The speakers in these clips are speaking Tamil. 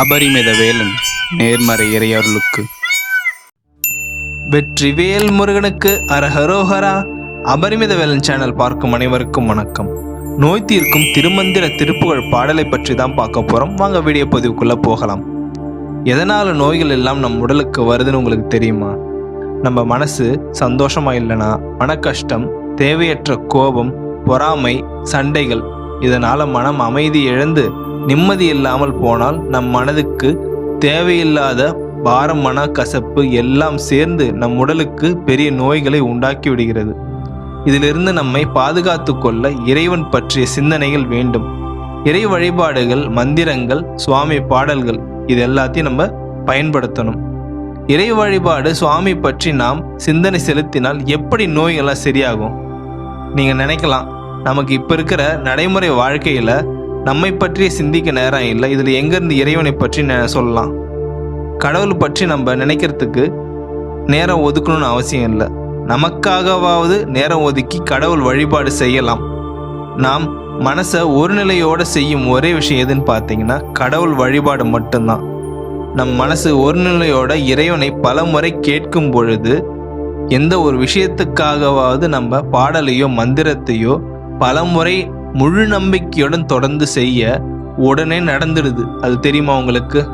அபரிமித வேலன் நேர்மறை இறையருளுக்கு. வெற்றிவேல் முருகனுக்கு அரஹரோஹரா. அபரிமித வேலன் சேனல் பார்க்கும் அனைவருக்கும் வணக்கம். நோய் தீர்க்கும் திருமந்திர திருப்புகழ் பாடலை பற்றி தான் பார்க்க போகிறோம் வாங்க வீடியோ பதிவுக்குள்ளே போகலாம். எதனால் நோய்கள் எல்லாம் நம் உடலுக்கு வருதுன்னு உங்களுக்கு தெரியுமா? நம்ம மனசு சந்தோஷமா இல்லைன்னா மன கஷ்டம் தேவையற்ற கோபம் பொறாமை சண்டைகள் இதனால் மனம் அமைதி இழந்து நிம்மதி இல்லாமல் போனால் நம் மனதுக்கு தேவையில்லாத பாரம் மன கசப்பு எல்லாம் சேர்ந்து நம் உடலுக்கு பெரிய நோய்களை உண்டாக்கி விடுகிறது. இதிலிருந்து நம்மை பாதுகாத்து கொள்ள இறைவன் பற்றிய சிந்தனைகள் வேண்டும். இறை வழிபாடுகள் மந்திரங்கள் சுவாமி பாடல்கள் இது எல்லாத்தையும் நம்ம பயன்படுத்தணும். இறை வழிபாடு சுவாமி பற்றி நாம் சிந்தனை செலுத்தினால் எப்படி நோய்கள்லாம் சரியாகும்? நீங்கள் நினைக்கலாம். நமக்கு இப்போ இருக்கிற நடைமுறை வாழ்க்கையில் நம்மை பற்றிய சிந்திக்க நேரம் இல்லை. இதில் எங்கேருந்து இறைவனை பற்றி சொல்லலாம். கடவுள் பற்றி நம்ம நினைக்கிறதுக்கு நேரம் ஒதுக்கணும்னு அவசியம் இல்லை. நமக்காகவாவது நேரம் ஒதுக்கி கடவுள் வழிபாடு செய்யலாம். நாம் மனசை ஒரு நிலையோடு செய்யும் ஒரே விஷயம் எதுன்னு பார்த்தீங்கன்னா கடவுள் வழிபாடு மட்டும்தான். நம் மனசு ஒரு நிலையோட இறைவனை பல முறை கேட்கும் பொழுது எந்த ஒரு விஷயத்துக்காகவாவது நம்ம பாடலையோ மந்திரத்தையோ பல முறை முழு நம்பிக்கையுடன் தொடர்ந்து செய்ய உடனே நடந்துடுது. அது தெரியுமா உங்களுக்கு?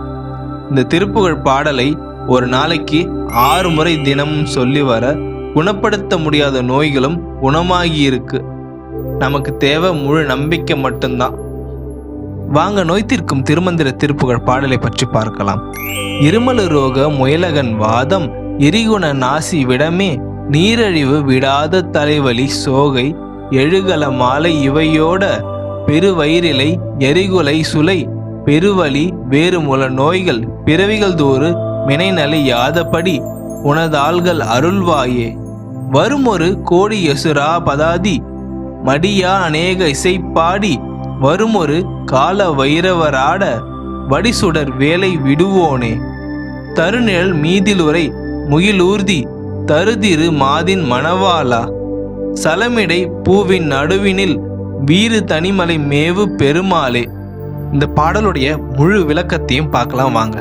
இந்த திருப்புகழ் பாடலை ஒரு நாளைக்கு ஆறு முறை தினமும் சொல்லி வர குணப்படுத்த முடியாத நோய்களும் குணமாகி இருக்கு. நமக்கு தேவை முழு நம்பிக்கை மட்டும்தான். வாங்க நோய் தீர்க்கும் திருமந்திர திருப்புகழ் பாடலை பற்றி பார்க்கலாம். இருமலு ரோக முயலகன் வாதம் எரிகுண நாசி விடமே நீரழிவு விடாத தலைவலி சோகை எழுகல மாலை இவையோட பெருவயிரிலை எரிகுலை சுலை பெருவலி வேறு முல நோய்கள் பிறவிகள் தோறு மினைநலி யாதபடி உனதாள்கள் அருள்வாயே. வருமொரு கோடி யசுரா பதாதி மடியா அநேக இசைப்பாடி வருமொரு கால வைரவராட வடிசுடர் வேலை விடுவோனே. தருநிழல் மீதிலுரை முகிலூர்தி தருதிரு மாதின் மணவாளா. சலமிடை பூவின் நடுவினில் வீறு தனிமலை மேவு பெருமாளே. இந்த பாடலுடைய முழு விளக்கத்தையும் பார்க்கலாம் வாங்க.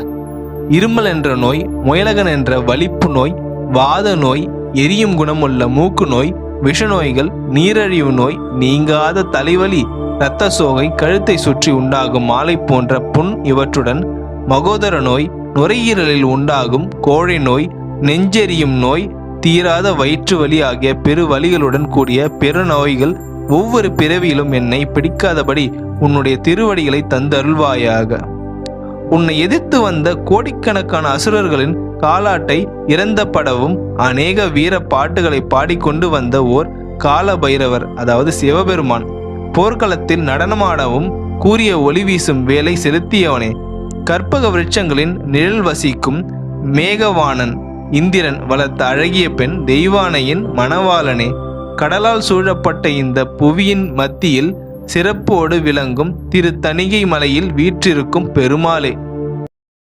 இருமல் என்ற நோய் முயலகன் என்ற வலிப்பு நோய் வாத நோய் எரியும் குணமுள்ள மூக்கு நோய் விஷநோய்கள் நீரழிவு நோய் நீங்காத தலைவலி இரத்த சோகை கழுத்தை சுற்றி உண்டாகும் மாலை போன்ற புண் இவற்றுடன் மகோதர நோய் நுரையீரலில் உண்டாகும் கோழை நோய் நெஞ்செரியும் நோய் தீராத வயிற்று வலி ஆகிய பெரு வலிகளுடன் கூடிய பெருநோய்கள் ஒவ்வொரு பிறவியிலும் என்னை பிடிக்காதபடி உன்னுடைய திருவடிகளை தந்தருள்வாயாக. உன்னை எதிர்த்து வந்த கோடிக்கணக்கான அசுரர்களின் காலாட்டை இறந்தப்படவும் அநேக வீர பாட்டுகளை பாடிக்கொண்டு வந்த ஓர் கால பைரவர் அதாவது சிவபெருமான் போர்க்களத்தில் நடனமாடவும் கூறிய ஒளி வீசும் வேலை செலுத்தியவனே. கற்பக விருட்சங்களின் நிழல் வசிக்கும் மேகவாணன். இந்திரன் வளர்த்த அழகிய பெண் தெய்வானையின் மணவாளனே. கடலால் சூழப்பட்ட இந்த புவியின் மத்தியில் சிறப்போடு விளங்கும் திரு தணிகை மலையில் வீற்றிருக்கும் பெருமாளே.